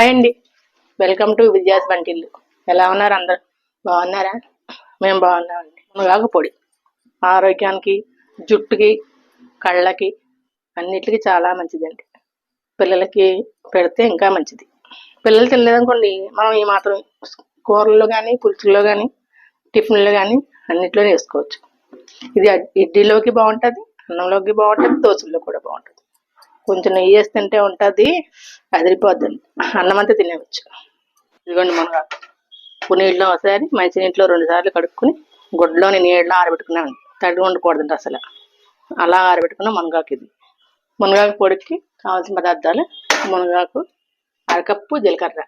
Hi అండి. Welcome to Vidya's వంటిల్లు ఎలా ఉన్నారు అందరు? బాగున్నారా? మేము బాగున్నామండి. మునగాకు పొడి. ఆరోగ్యానికి జుట్టుకి కళ్ళకి అన్నిటికీ చాలా మంచిదండి. పిల్లలకి పెడితే ఇంకా మంచిది. పిల్లలు తినలేదనుకోండి మనం ఈ మాత్రం కూరల్లో కానీ పులుసుల్లో కానీ టిఫిన్లో కానీ అన్నిట్లో వేసుకోవచ్చు. ఇది ఇడ్లీలోకి బాగుంటుంది అన్నంలోకి బాగుంటుంది దోశల్లో కూడా బాగుంటుంది. కొంచెం నెయ్యి వేసి తింటే ఉంటుంది అదిరిపోద్దండి అన్నం అంతా తినేవచ్చు ఇదిగోండి మునగాకు పునీళ్ళలో నీళ్ళలో ఒకసారి మంచినీటిలో రెండు సార్లు కడుక్కుని గుడ్లోని నీళ్ళలో ఆరబెట్టుకున్నామండి తడి ఉండకూడదండి అసలు. అలా ఆరబెట్టుకున్న మునగాకు ఇది. మునగాకు పొడికి కావాల్సిన పదార్థాలు మునగాకు అరకప్పు జీలకర్ర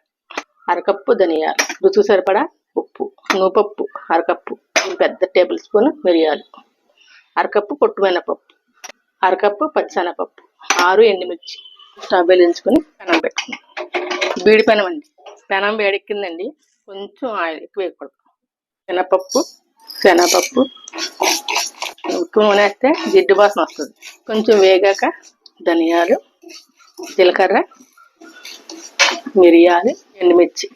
అరకప్పు ధనియాలు రుచి సరిపడా ఉప్పు నూపప్పు అరకప్పు పెద్ద టేబుల్ స్పూన్ మిరియాలు. అరకప్పు పొట్టుమైన పప్పు అరకప్పు పచ్చనపప్పు ఆరు ఎండుమిర్చి స్టవ్ వెలించుకొని పెనం పెట్టుకున్నాం బీడి పెనం అండి. పెనం వేడెక్కిందండి. కొంచెం ఆయిల్ ఎక్కువ వేయకూడదు. శనగపప్పు శనగపప్పు ఉప్పు నూనె వేస్తే జిడ్డు వాసన వస్తుంది. కొంచెం వేగాక ధనియాలు జీలకర్ర మిరియాలు ఎండుమిర్చి.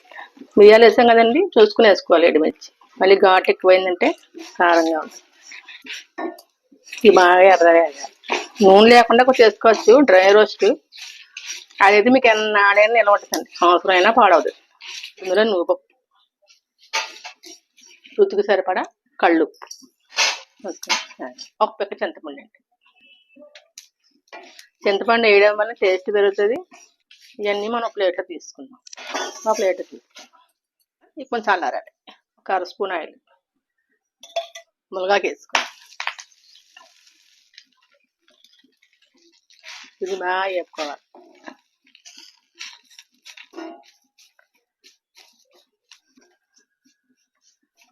మిరియాలు వేసాం కదండి చూసుకుని వేసుకోవాలి ఎండుమిర్చి. మళ్ళీ ఘాటు ఎక్కువైందంటే కారంగా ఉంటుంది ఇది బాగా ఎర్రగా నూనె లేకుండా కూడా చేసుకోవచ్చు డ్రై రోస్ట్. అదైతే మీకు ఎన్నాడైనా నిల్వ అవసరం అయినా పాడవదు. ఇందులో నువ్వు రుచికి సరిపడా కళ్ళు. ఒక పెక్క చింతపండు అండి. చింతపండు వేయడం వల్ల టేస్ట్ పెరుగుతుంది. ఇవన్నీ మనం ప్లేట్లో తీసుకుందాం. ఒక ప్లేట్ తీసుకుందాం. ఇప్పుడు కొంచెం చల్లారాలి ఒక అర స్పూన్ ఆయిల్. మునగాకు వేసుకుందాం ఇది బాగా చెప్పుకోవాలి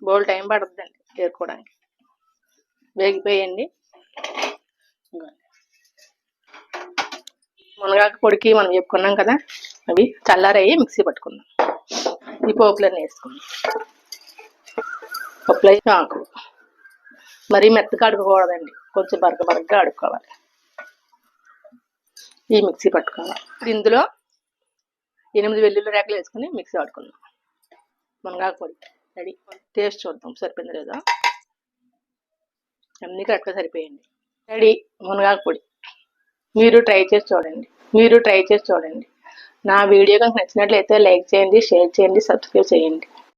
బోల్ టైం పడుతుందండి చేరుకోవడానికి వేగిపోయండి మునగాకు పొడికి మనం చెప్పుకున్నాం కదా అవి చల్లారయ్యి మిక్సీ పట్టుకుందాం. ఈ పోపులన్నీ వేసుకుందాం. పప్పులో ఆకు మరీ మెత్తగా అడుకోకూడదండి కొంచెం బరక బరకగా అడుక్కోవాలి. ఈ మిక్సీ పట్టుకోవాలి ఇందులో ఎనిమిది వెల్లుల్లి రేకలు వేసుకుని మిక్సీ పట్టుకుందాం. మునగాకు పొడి రెడీ? టేస్ట్ చూద్దాం. సరిపోయింది లేదా? అన్నీ కరెక్ట్గా సరిపోయండి రెడీ? మునగాకు పొడి మీరు ట్రై చేసి చూడండి. మీరు ట్రై చేసి చూడండి. నా వీడియో కనుక నచ్చినట్లయితే లైక్ చేయండి షేర్ చేయండి సబ్స్క్రైబ్ చేయండి.